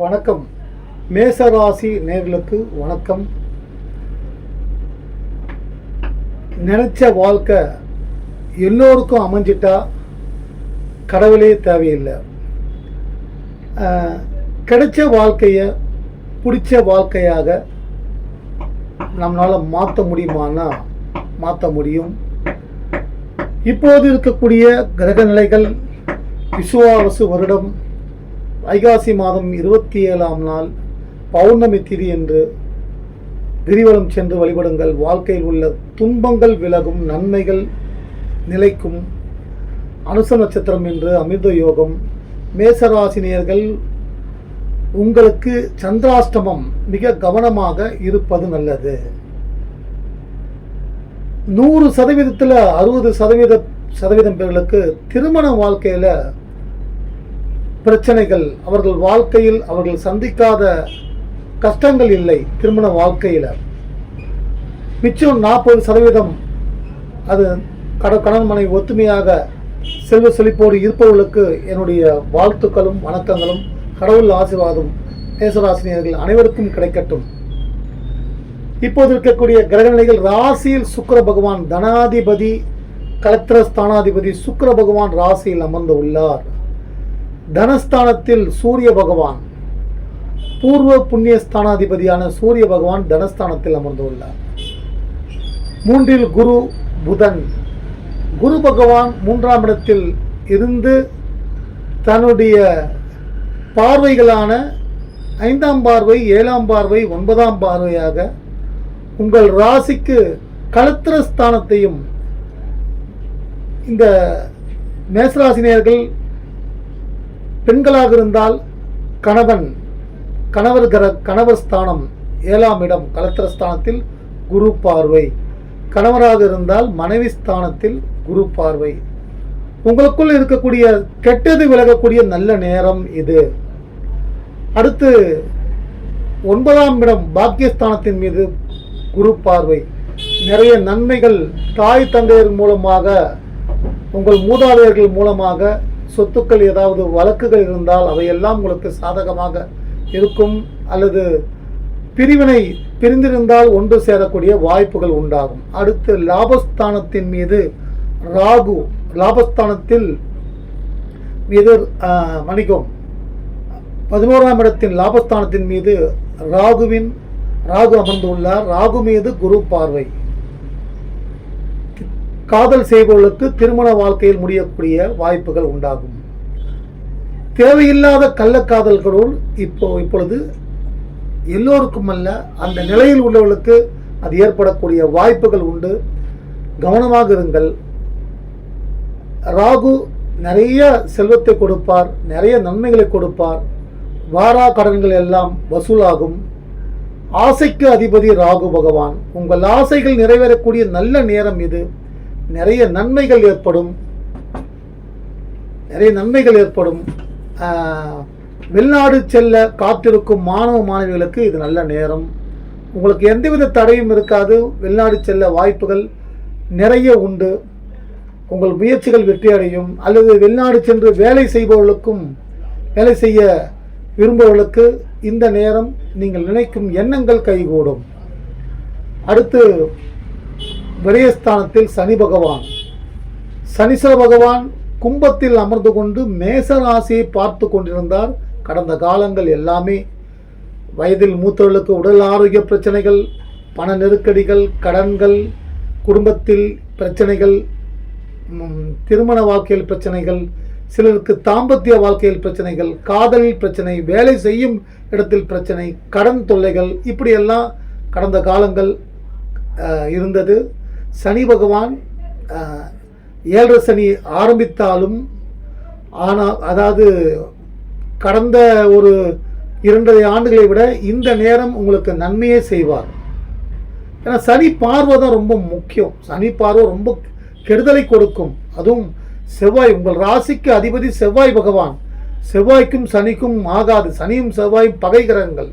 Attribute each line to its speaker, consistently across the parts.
Speaker 1: வணக்கம். மேசராசி நேர்களுக்கு வணக்கம். நினைச்ச வாழ்க்கை எல்லோருக்கும் அமைஞ்சிட்டா கடவுளே தேவையில்லை. கிடைச்ச வாழ்க்கையை பிடிச்ச வாழ்க்கையாக நம்மளால் மாற்ற முடியுமானா மாற்ற முடியும். இப்போது இருக்கக்கூடிய கிரக நிலைகள் விசுவாவசு வருடம் வைகாசி மாதம் இருபத்தி ஏழாம் நாள் பௌர்ணமி திதி என்று கிரிவலம் சென்று வழிபடுங்கள். வாழ்க்கையில் உள்ள துன்பங்கள் விலகும் நன்மைகள் நிலைக்கும். அனுச நட்சத்திரம் என்று அமிர்த யோகம். மேசராசினியர்கள் உங்களுக்கு சந்திராஷ்டமம் மிக கவனமாக இருப்பது நல்லது. நூறு சதவீதத்தில் அறுபது சதவீத சதவீதம் பேர்களுக்கு திருமண வாழ்க்கையில் பிரச்சனைகள் அவர்கள் வாழ்க்கையில் அவர்கள் சந்திக்காத கஷ்டங்கள் இல்லை திருமண வாழ்க்கையில். மிச்சம் நாற்பது சதவீதம் அது கட கணவன் மனைவி ஒத்துமையாக செல்வ செழிப்போடு இருப்பவர்களுக்கு என்னுடைய வாழ்த்துக்களும் வணக்கங்களும் கடவுள் ஆசீர்வாதம் மேசராசினியர்கள் அனைவருக்கும் கிடைக்கட்டும். இப்போது இருக்கக்கூடிய கிரகநிலைகள் ராசியில் சுக்கர பகவான் தனாதிபதி கலத்திர ஸ்தானாதிபதி சுக்கர பகவான் ராசியில் அமர்ந்து உள்ளார். தனஸ்தானத்தில் சூரிய பகவான். பூர்வ புண்ணிய ஸ்தானாதிபதியான சூரிய பகவான் தனஸ்தானத்தில் அமர்ந்துள்ளார். மூன்றில் குரு புதன். குரு பகவான் மூன்றாம் இடத்தில் இருந்து தன்னுடைய பார்வைகளான ஐந்தாம் பார்வை ஏழாம் பார்வை ஒன்பதாம் பார்வையாக உங்கள் ராசிக்கு களத்திர ஸ்தானத்தையும் இந்த மேசராசினியர்கள் பெண்களாக இருந்தால் கணவன் கணவர் கர கணவர் ஸ்தானம் ஏழாம் இடம் கலத்திர ஸ்தானத்தில் குரு பார்வை. கணவராக இருந்தால் மனைவி ஸ்தானத்தில் குரு பார்வை. உங்களுக்குள் இருக்கக்கூடிய கெட்டது விலகக்கூடிய நல்ல நேரம் இது. அடுத்து ஒன்பதாம் இடம் பாக்கியஸ்தானத்தின் மீது குரு பார்வை. நிறைய நன்மைகள் தாய் தந்தையர் மூலமாக உங்கள் மூதாதையர்கள் மூலமாக சொத்துக்கள் ஏதாவது வழக்குகள் இருந்தால் அவையெல்லாம் உங்களுக்கு சாதகமாக இருக்கும் அல்லது பிரிவினை பிரிந்திருந்தால் ஒன்று சேரக்கூடிய வாய்ப்புகள் உண்டாகும். அடுத்து லாபஸ்தானத்தின் மீது ராகு லாபஸ்தானத்தில் மீது ஆஹ், பதினோராம் இடத்தின் லாபஸ்தானத்தின் மீது ராகுவின் ராகு அமர்ந்துள்ளார். ராகு மீது குரு பார்வை. காதல் செய்பவர்களுக்கு திருமண வாழ்க்கையில் முடியக்கூடிய வாய்ப்புகள் உண்டாகும். தேவையில்லாத கள்ளக்காதல்களுள் இப்போ இப்பொழுது எல்லோருக்கும் அல்ல அந்த நிலையில் உள்ளவர்களுக்கு அது ஏற்படக்கூடிய வாய்ப்புகள் உண்டு. கவனமாக இருங்கள். ராகு நிறைய செல்வத்தை கொடுப்பார் நிறைய நன்மைகளை கொடுப்பார். வாரா கடன்கள் எல்லாம் வசூலாகும். ஆசைக்கு அதிபதி ராகு பகவான். உங்கள் ஆசைகள் நிறைவேறக்கூடிய நல்ல நேரம் இது. நிறைய நன்மைகள் ஏற்படும். நிறைய நன்மைகள் ஏற்படும். வெளிநாடு செல்ல காத்திருக்கும் மாணவ மாணவிகளுக்கு இது நல்ல நேரம். உங்களுக்கு எந்தவித தடையும் இருக்காது. வெளிநாடு செல்ல வாய்ப்புகள் நிறைய உண்டு. உங்கள் முயற்சிகள் வெற்றியடையும். அல்லது வெளிநாடு சென்று வேலை செய்பவர்களுக்கும் வேலை செய்ய விரும்புபவர்களுக்கு இந்த நேரம் நீங்கள் நினைக்கும் எண்ணங்கள் கைகூடும். அடுத்து விரயஸ்தானத்தில் சனி பகவான். சனீஸ்வர பகவான் கும்பத்தில் அமர்ந்து கொண்டு மேச ராசியை பார்த்து கொண்டிருந்தார். கடந்த காலங்கள் எல்லாமே வயதில் மூத்தவர்களுக்கு உடல் ஆரோக்கிய பிரச்சனைகள் பண நெருக்கடிகள் கடன்கள் குடும்பத்தில் பிரச்சனைகள் திருமண வாழ்க்கையில் பிரச்சனைகள் சிலருக்கு தாம்பத்திய வாழ்க்கையில் பிரச்சனைகள் காதலில் பிரச்சனை வேலை செய்யும் இடத்தில் பிரச்சனை கடன் தொல்லைகள் இப்படியெல்லாம் கடந்த காலங்கள் இருந்தது. சனி பகவான் ஏழரை சனி ஆரம்பித்தாலும் ஆனால் அதாவது கடந்த ஒரு இரண்டரை ஆண்டுகளை விட இந்த நேரம் உங்களுக்கு நன்மையே செய்வார். ஏன்னா சனி பார்வை தான் ரொம்ப முக்கியம். சனி பார்வை ரொம்ப கெடுதலை கொடுக்கும். அதுவும் செவ்வாய் உங்கள் ராசிக்கு அதிபதி செவ்வாய் பகவான். செவ்வாய்க்கும் சனிக்கும் ஆகாது. சனியும் செவ்வாயும் பகை கிரகங்கள்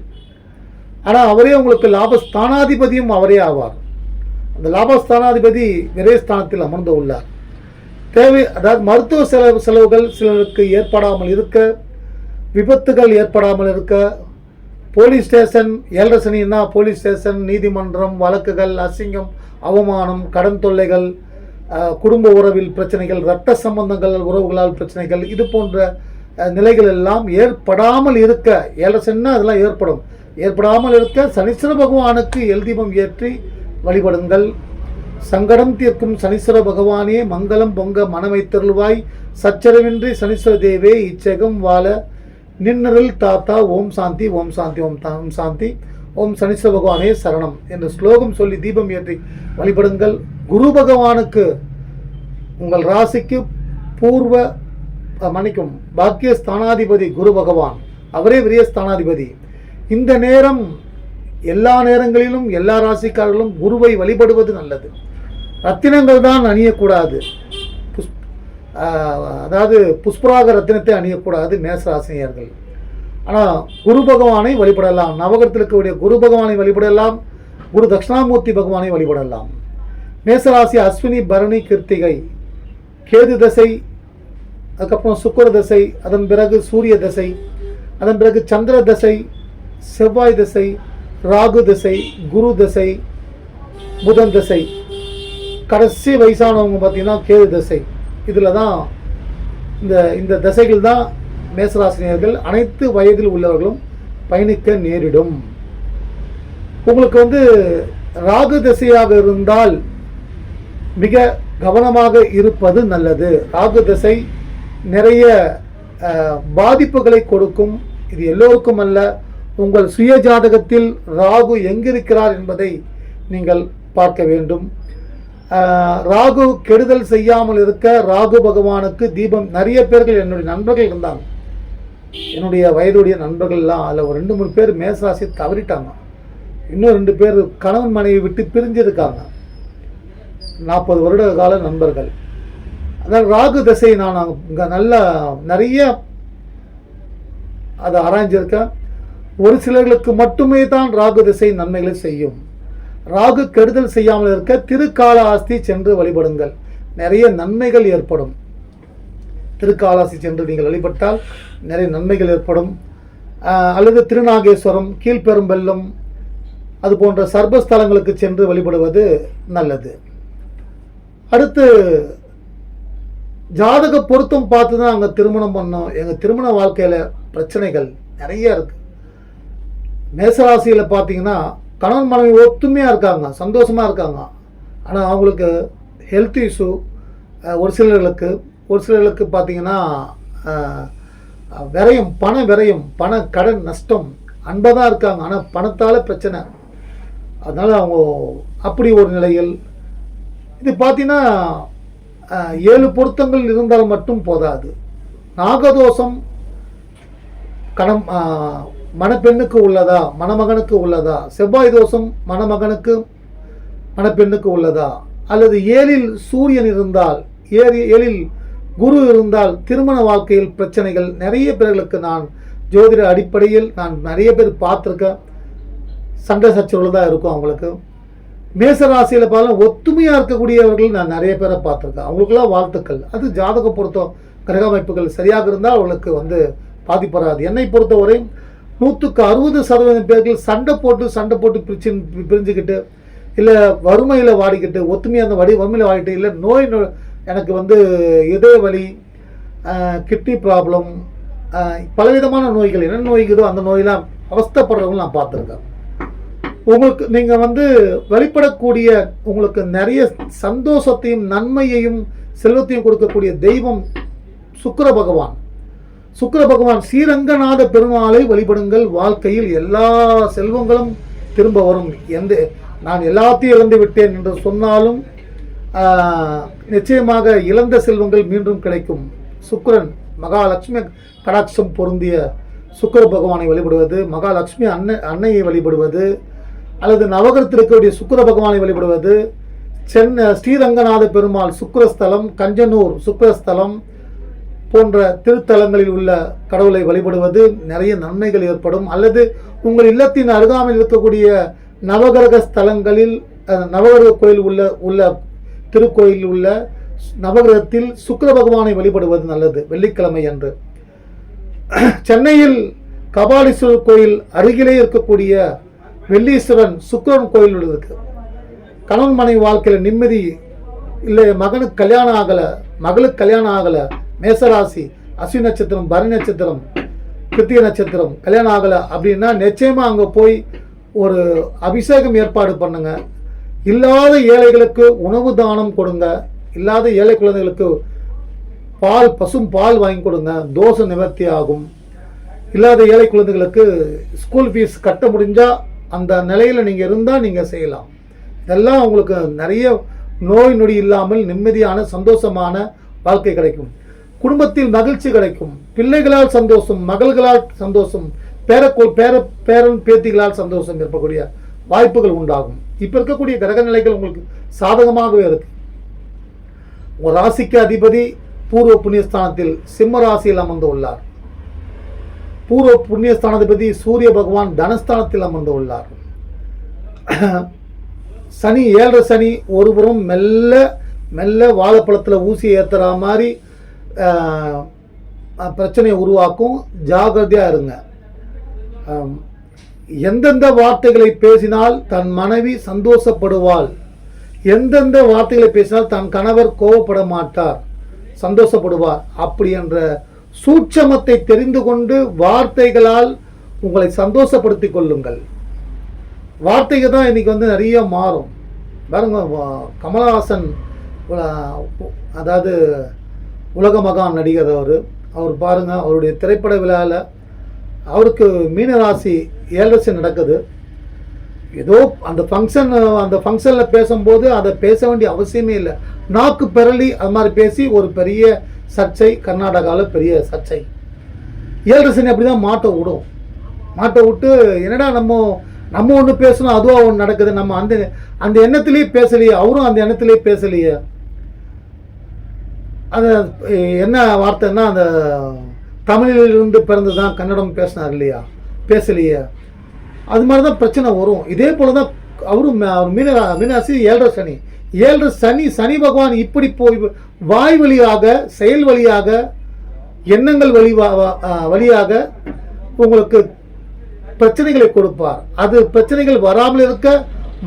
Speaker 1: ஆனால் அவரே உங்களுக்கு லாபஸ்தானாதிபதியும் அவரே ஆவார். அந்த லாபஸ்தானாதிபதி விரயஸ்தானத்தில் அமர்ந்து உள்ளார். தேவை அதாவது மருத்துவ செலவு செலவுகள் சிலருக்கு ஏற்படாமல் இருக்க விபத்துகள் ஏற்படாமல் இருக்க போலீஸ் ஸ்டேஷன் ஏழரசனின்னா போலீஸ் ஸ்டேஷன் நீதிமன்றம் வழக்குகள் அசிங்கம் அவமானம் கடன் தொல்லைகள் குடும்ப உறவில் பிரச்சனைகள் இரத்த சம்பந்தங்கள் உறவுகளால் பிரச்சனைகள் இது போன்ற நிலைகள் எல்லாம் ஏற்படாமல் இருக்க ஏழரசன்னா அதெல்லாம் ஏற்படும். ஏற்படாமல் இருக்க சனீஸ்வர பகவானுக்கு எல் தீபம் ஏற்றி வழிபடுங்கள். சங்கடம் தீர்க்கும் சனீஸ்வர பகவானே மங்களம் பொங்க மனமைத்தருள்வாய். சச்சரவின்றி சனீஸ்வர தேவே இச்சகம் வாழ. நின்னருள் தாத்தா ஓம் சாந்தி ஓம் சாந்தி ஓம் ஓம் சாந்தி. ஓம் சனீஸ்வர பகவானே சரணம் என்ற ஸ்லோகம் சொல்லி தீபம் ஏற்றி வழிபடுங்கள். குரு பகவானுக்கு உங்கள் ராசிக்கு பூர்வ மன்னிக்கும் பாக்கிய ஸ்தானாதிபதி குரு பகவான். அவரே விரிய ஸ்தானாதிபதி இந்த நேரம் எல்லா நேரங்களிலும் எல்லா ராசிக்காரர்களும் குருவை வழிபடுவது நல்லது. ரத்தினங்கள் தான் அணியக்கூடாது. புஷ் அதாவது புஷ்பராக ரத்தினத்தை அணியக்கூடாது மேசராசினியர்கள் ஆனால் குரு பகவானை வழிபடலாம். நவகரத்தில் இருக்கக்கூடிய குரு பகவானை வழிபடலாம். குரு தட்சிணாமூர்த்தி பகவானை வழிபடலாம். மேசராசி அஸ்வினி பரணி கிருத்திகை. கேது தசை அதுக்கப்புறம் சுக்கர தசை அதன் பிறகு சூரிய தசை அதன் பிறகு சந்திர தசை செவ்வாய் தசை ராகு தசை குரு தசை புதன் திசை. கடைசி வயசானவங்க பார்த்தீங்கன்னா கேது தசை. இதில் தான் இந்த இந்த திசைகள் தான் மேசராசினியர்கள் அனைத்து வயதில் உள்ளவர்களும் பயணிக்க நேரிடும். உங்களுக்கு வந்து ராகு திசையாக இருந்தால் மிக கவனமாக இருப்பது நல்லது. ராகு திசை நிறைய பாதிப்புகளை கொடுக்கும். இது எல்லோருக்கும் அல்ல. உங்கள் சுய ஜாதகத்தில் ராகு எங்கிருக்கிறார் என்பதை நீங்கள் பார்க்க வேண்டும். ராகு கெடுதல் செய்யாமல் இருக்க ராகு பகவானுக்கு தீபம் நிறைய பேர்கள் என்னுடைய நண்பர்கள் இருந்தாங்க. என்னுடைய வயதுடைய நண்பர்கள்லாம் அதில் ஒரு ரெண்டு மூணு பேர் மேசராசி தவறிட்டாங்க. இன்னும் ரெண்டு பேர் கணவன் மனைவி விட்டு பிரிஞ்சிருக்காங்க. நாற்பது வருட கால நண்பர்கள். அதான் ராகு திசை நான் இங்கே நல்ல நிறைய அதை ஆராய்ஞ்சிருக்கேன். ஒரு சிலர்களுக்கு மட்டுமே தான் ராகு திசை நன்மைகளை செய்யும். ராகு கெடுதல் செய்யாமல் இருக்க திருக்காலாஸ்தி சென்று வழிபடுங்கள். நிறைய நன்மைகள் ஏற்படும். திருக்காளாசி சென்று நீங்கள் வழிபட்டால் நிறைய நன்மைகள் ஏற்படும். அல்லது திருநாகேஸ்வரம் கீழ்பெரும்பெல்லம் அது போன்ற சர்வஸ்தலங்களுக்கு சென்று வழிபடுவது நல்லது. அடுத்து ஜாதக பொருத்தம் பார்த்து தான் அங்கே திருமணம் பண்ணோம். எங்கள் திருமண வாழ்க்கையில் பிரச்சனைகள் நிறைய இருக்குது மேசராசியில் பார்த்தீங்கன்னா கணவன் மனைவி ஒத்துமையாக இருக்காங்க சந்தோஷமாக இருக்காங்க. ஆனால் அவங்களுக்கு ஹெல்த் இஷ்யூ ஒரு சிலர்களுக்கு ஒரு சிலர்களுக்கு பார்த்தீங்கன்னா விரையும் விரயம் பண விரயம் பண கடன் நஷ்டம் அன்பாக தான் இருக்காங்க. ஆனால் பணத்தால் பிரச்சனை. அதனால் அவங்க அப்படி ஒரு நிலையில் இது பார்த்தீங்கன்னா ஏழு பொருத்தங்கள் இருந்தால் மட்டும் போதாது. நாகதோஷம் கணம் மணப்பெண்ணுக்கு உள்ளதா? மணமகனுக்கு உள்ளதா? செவ்வாய் தோஷம் மணமகனுக்கு மணப்பெண்ணுக்கு உள்ளதா? அல்லது ஏழில் சூரியன் இருந்தால் ஏறி ஏழில் குரு இருந்தால் திருமண வாழ்க்கையில் பிரச்சனைகள் நிறைய பேர்களுக்கு நான் ஜோதிட அடிப்படையில் நான் நிறைய பேர் பார்த்துருக்கேன். சண்டை சச்சரவுகள் தான் இருக்கும் அவங்களுக்கு. மேச ராசியில் பார்த்தா ஒத்துமையாக இருக்கக்கூடியவர்கள் நான் நிறைய பேரை பார்த்துருக்கேன். அவங்களுக்கெல்லாம் வாழ்த்துக்கள். அது ஜாதக பொருத்தம் கிரக அமைப்புகள் சரியாக இருந்தால் அவங்களுக்கு வந்து பாதிப்படாது என்னை பொறுத்தவரை நூற்றுக்கு அறுபது சதவீதம் பேர்கள் சண்டை போட்டு சண்டை போட்டு பிரிச்சு பிரிஞ்சுக்கிட்டு இல்லை வறுமையில் வாடிக்கிட்டு ஒத்துமையாக அந்த வடி வறுமையில் வாடிக்கிட்டு இல்லை நோய் எனக்கு வந்து இதய வலி கிட்னி ப்ராப்ளம் பலவிதமான நோய்கள் என்ன நோய்க்குதோ அந்த நோயெல்லாம் அவஸ்தப்படுறவங்களும் நான் பார்த்துருக்கேன். உங்களுக்கு நீங்கள் வந்து வெளிப்படக்கூடிய உங்களுக்கு நிறைய சந்தோஷத்தையும் நன்மையையும் செல்வத்தையும் கொடுக்கக்கூடிய தெய்வம் சுக்கர பகவான். சுக்கர பகவான் ஸ்ரீரங்கநாத பெருமாளை வழிபடுங்கள். வாழ்க்கையில் எல்லா செல்வங்களும் திரும்ப வரும். எந்த நான் எல்லாத்தையும் இழந்து விட்டேன் என்று சொன்னாலும் நிச்சயமாக இழந்த செல்வங்கள் மீண்டும் கிடைக்கும். சுக்கரன் மகாலட்சுமி கடாட்சம் பொருந்திய சுக்கிர பகவானை வழிபடுவது மகாலட்சுமி அன்னை அன்னையை வழிபடுவது அல்லது நவகரத்தில் இருக்கக்கூடிய சுக்கிர பகவானை வழிபடுவது சென்னை ஸ்ரீரங்கநாத பெருமாள் சுக்கரஸ்தலம் கஞ்சனூர் சுக்கிரஸ்தலம் போன்ற திருத்தலங்களில் உள்ள கடவுளை வழிபடுவது நிறைய நன்மைகள் ஏற்படும். அல்லது உங்கள் இல்லத்தின் அருகாமையில் இருக்கக்கூடிய நவகிரக ஸ்தலங்களில் நவகிரக கோயில் உள்ள உள்ள திருக்கோயில் உள்ள நவகிரகத்தில் சுக்கர பகவானை வழிபடுவது நல்லது வெள்ளிக்கிழமை அன்று. சென்னையில் கபாலீஸ்வரர் கோயில் அருகிலே இருக்கக்கூடிய வெள்ளீஸ்வரன் சுக்கரன் கோயில் உள்ளது கணவன் மனைவி வாழ்க்கையில் நிம்மதி இல்லை மகனுக்கு கல்யாணம் ஆகலை மகளுக்கு கல்யாணம் ஆகலை மேசராசி அஸ்வி நட்சத்திரம் பரணி நட்சத்திரம் கிருத்திக நட்சத்திரம் கல்யாணம் ஆகலை அப்படின்னா நிச்சயமாக அங்கே போய் ஒரு அபிஷேகம் ஏற்பாடு பண்ணுங்க. இல்லாத ஏழைகளுக்கு உணவு தானம் கொடுங்க. இல்லாத ஏழை குழந்தைகளுக்கு பால் பசும் பால் வாங்கி கொடுங்க. தோசை நிவர்த்தி ஆகும். இல்லாத ஏழை குழந்தைகளுக்கு ஸ்கூல் ஃபீஸ் கட்ட முடிஞ்சால் அந்த நிலையில் நீங்கள் இருந்தால் நீங்கள் செய்யலாம். இதெல்லாம் உங்களுக்கு நிறைய நோய் நொடி இல்லாமல் நிம்மதியான சந்தோஷமான வாழ்க்கை கிடைக்கும். குடும்பத்தில் மகிழ்ச்சி கிடைக்கும். பிள்ளைகளால் சந்தோஷம் மகள்களால் சந்தோஷம் பேரக்கோள் பேர பேரன் பேத்திகளால் சந்தோஷம் இருக்கக்கூடிய வாய்ப்புகள் உண்டாகும். இப்போ இருக்கக்கூடிய கிரக நிலைகள் உங்களுக்கு சாதகமாகவே இருக்கு. உங்கள் ராசிக்கு அதிபதி பூர்வ புண்ணியஸ்தானத்தில் சிம்ம ராசியில் அமர்ந்து உள்ளார் பூர்வ புண்ணியஸ்தானாதிபதி சூரிய பகவான் தனஸ்தானத்தில் அமர்ந்து உள்ளார் சனி ஏழரை சனி ஒருபுறம் மெல்ல மெல்ல வாழைப்பழத்தில் ஊசி ஏற்றுற மாதிரி பிரச்சனையை உருவாக்கும். ஜாகிரதையாக இருங்க. எந்தெந்த வார்த்தைகளை பேசினால் தன் மனைவி சந்தோஷப்படுவாள்? எந்தெந்த வார்த்தைகளை பேசினால் தன் கணவர் கோபப்பட மாட்டார் சந்தோஷப்படுவார்? அப்படி என்ற சூட்சமத்தை தெரிந்து கொண்டு வார்த்தைகளால் உங்களை சந்தோஷப்படுத்தி கொள்ளுங்கள். வார்த்தைகள் தான் இன்னைக்கு வந்து நிறைய மாறும். பாருங்க கமலஹாசன் அதாவது உலக மகான் நடிகர் அவர். அவர் பாருங்கள் அவருடைய திரைப்பட விழாவில் அவருக்கு மீனராசி ஏழரசி நடக்குது. ஏதோ அந்த ஃபங்க்ஷன் அந்த ஃபங்க்ஷனில் பேசும்போது அதை பேச வேண்டிய அவசியமே இல்லை. நாக்கு பெரளி அது மாதிரி பேசி ஒரு பெரிய சர்ச்சை கர்நாடகாவில் பெரிய சர்ச்சை. ஏழரசன் அப்படி தான் மாட்டை விடும். மாட்டை விட்டு என்னடா நம்ம நம்ம ஒன்று பேசணும் அதுவாக ஒன்று நடக்குது? நம்ம அந்த அந்த எண்ணத்துலேயே பேசலையே அவரும் அந்த எண்ணத்திலேயே பேசலையே. அது என்ன வார்த்தைன்னா அந்த தமிழிலிருந்து பிறந்து தான் கன்னடம் பேசினார் இல்லையா? பேசலையே. அது மாதிரி தான் பிரச்சனை வரும். இதே போல தான் அவரும் ம- அவர் மீன மீனாசி ஏழரை சனி. ஏழரை சனி சனி பகவான் இப்படி போய் வாய் வழியாக செயல் வழியாக எண்ணங்கள் வழி வழியாக உங்களுக்கு பிரச்சனைகளை கொடுப்பார். அது பிரச்சனைகள் வராமல் இருக்க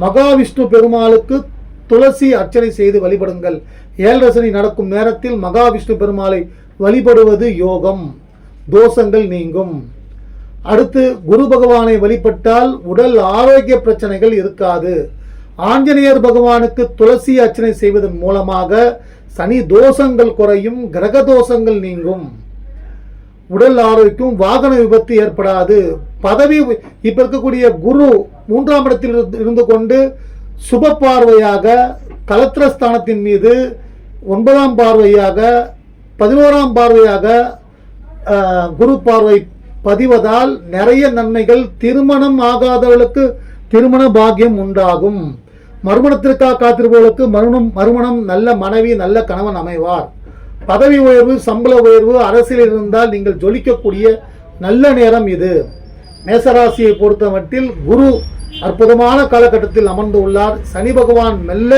Speaker 1: மகாவிஷ்ணு பெருமாளுக்கு துளசி அர்ச்சனை செய்து வழிபடுங்கள். ஏழரசனை நடக்கும் நேரத்தில் மகாவிஷ்ணு பெருமாளை வழிபடுவது யோகம். தோஷங்கள் நீங்கும். அடுத்து குரு பகவானை வழிபட்டால் உடல் ஆரோக்கிய பிரச்சனைகள் இருக்காது. ஆஞ்சநேயர் பகவானுக்கு துளசி அர்ச்சனை செய்வதன் மூலமாக சனி தோஷங்கள் குறையும் கிரக தோஷங்கள் நீங்கும். உடல் ஆரோக்கியம் வாகன விபத்து ஏற்படாது. பதவி இப்போ இருக்கக்கூடிய குரு மூன்றாம் இடத்தில் இருந்து- இருந்து கொண்டு சுப பார்வையாக கலத்திரஸ்தானத்தின் மீது ஒன்பதாம் பார்வையாக பதினோராம் பார்வையாக குரு பார்வை பதிவதால் நிறைய நன்மைகள் திருமணம் ஆகாதவர்களுக்கு திருமண பாக்கியம் உண்டாகும். மறுமணத்திற்காக காத்திருப்பவர்களுக்கு மறுமணம் மறுமணம் நல்ல மனைவி நல்ல கணவன் அமைவார். பதவி உயர்வு சம்பள உயர்வு அரசியலில் இருந்தால் நீங்கள் ஜொலிக்கக்கூடிய நல்ல நேரம் இது. மேசராசியை பொறுத்த மட்டில் குரு அற்புதமான காலகட்டத்தில் அமர்ந்து உள்ளார். சனி பகவான் மெல்ல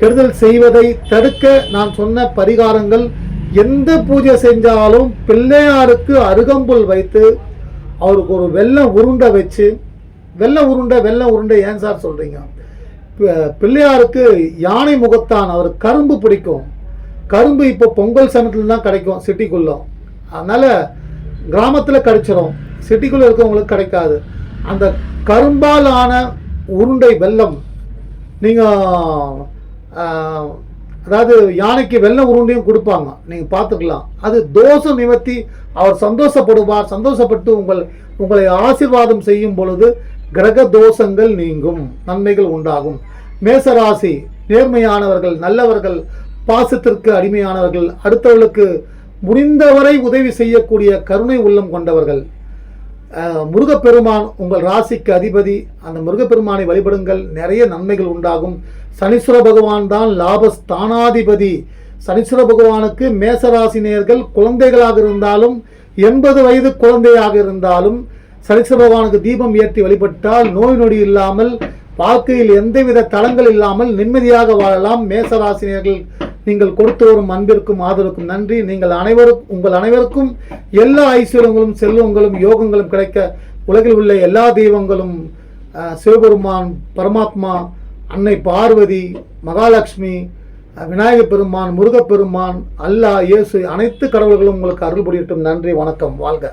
Speaker 1: கெடுதல் செய்வதை தடுக்க நான் சொன்ன பரிகாரங்கள் எந்த பூஜை செஞ்சாலும் பிள்ளையாருக்கு அருகம்புல் வைத்து அவருக்கு ஒரு வெள்ளம் உருண்டை வச்சு வெள்ளம் உருண்டை வெள்ளம் உருண்டை ஏன் சார் சொல்றீங்க? பிள்ளையாருக்கு யானை முகத்தான் அவர் கரும்பு பிடிக்கும். கரும்பு இப்போ பொங்கல் சமயத்தில் தான் கிடைக்கும் சிட்டிக்குள்ளே. அதனால் கிராமத்தில் கிடைச்சிரும். சிட்டிக்குள்ளே இருக்கவங்களுக்கு கிடைக்காது. அந்த கரும்பால் ஆன உருண்டை வெல்லம் நீங்கள் அதாவது யானைக்கு வெள்ளம் உருண்டையும் கொடுப்பாங்க. நீங்கள் பார்த்துக்கலாம். அது தோஷம் நிவர்த்தி அவர் சந்தோஷப்படுவார் சந்தோஷப்பட்டு உங்கள் உங்களை ஆசிர்வாதம் செய்யும் பொழுது கிரக தோஷங்கள் நீங்கும் நன்மைகள் உண்டாகும். மேசராசி நேர்மையானவர்கள் நல்லவர்கள் பாசத்திற்கு அடிமையானவர்கள் அடுத்தவர்களுக்கு முடிந்தவரை உதவி செய்யக்கூடிய கருணை உள்ளம் கொண்டவர்கள். முருகப்பெருமான் உங்கள் ராசிக்கு அதிபதி அந்த முருகப்பெருமானை வழிபடுங்கள். நிறைய நன்மைகள் உண்டாகும். சனீஸ்வர பகவான் தான் லாபஸ்தானாதிபதி. சனீஸ்வர பகவானுக்கு மேசராசினியர்கள் குழந்தைகளாக இருந்தாலும் எண்பது வயது குழந்தையாக இருந்தாலும் சனீஸ்வர பகவானுக்கு தீபம் ஏற்றி வழிபட்டால் நோய் நொடி இல்லாமல் வாழ்க்கையில் எந்தவித தளங்கள் இல்லாமல் நிம்மதியாக வாழலாம். மேசராசினியர்கள் நீங்கள் கொடுத்து வரும் அன்பிற்கும் ஆதரவுக்கும் நன்றி. நீங்கள் அனைவருக்கும் உங்கள் அனைவருக்கும் எல்லா ஐஸ்வர்யங்களும் செல்வங்களும் யோகங்களும் கிடைக்க உலகில் உள்ள எல்லா தெய்வங்களும் சிவபெருமான் பரமாத்மா அன்னை பார்வதி மகாலட்சுமி விநாயகப் பெருமான் முருகப்பெருமான் அல்லாஹ் இயேசு அனைத்து கடவுள்களும் உங்களுக்கு அருள் புரியட்டும். நன்றி வணக்கம் வாழ்க.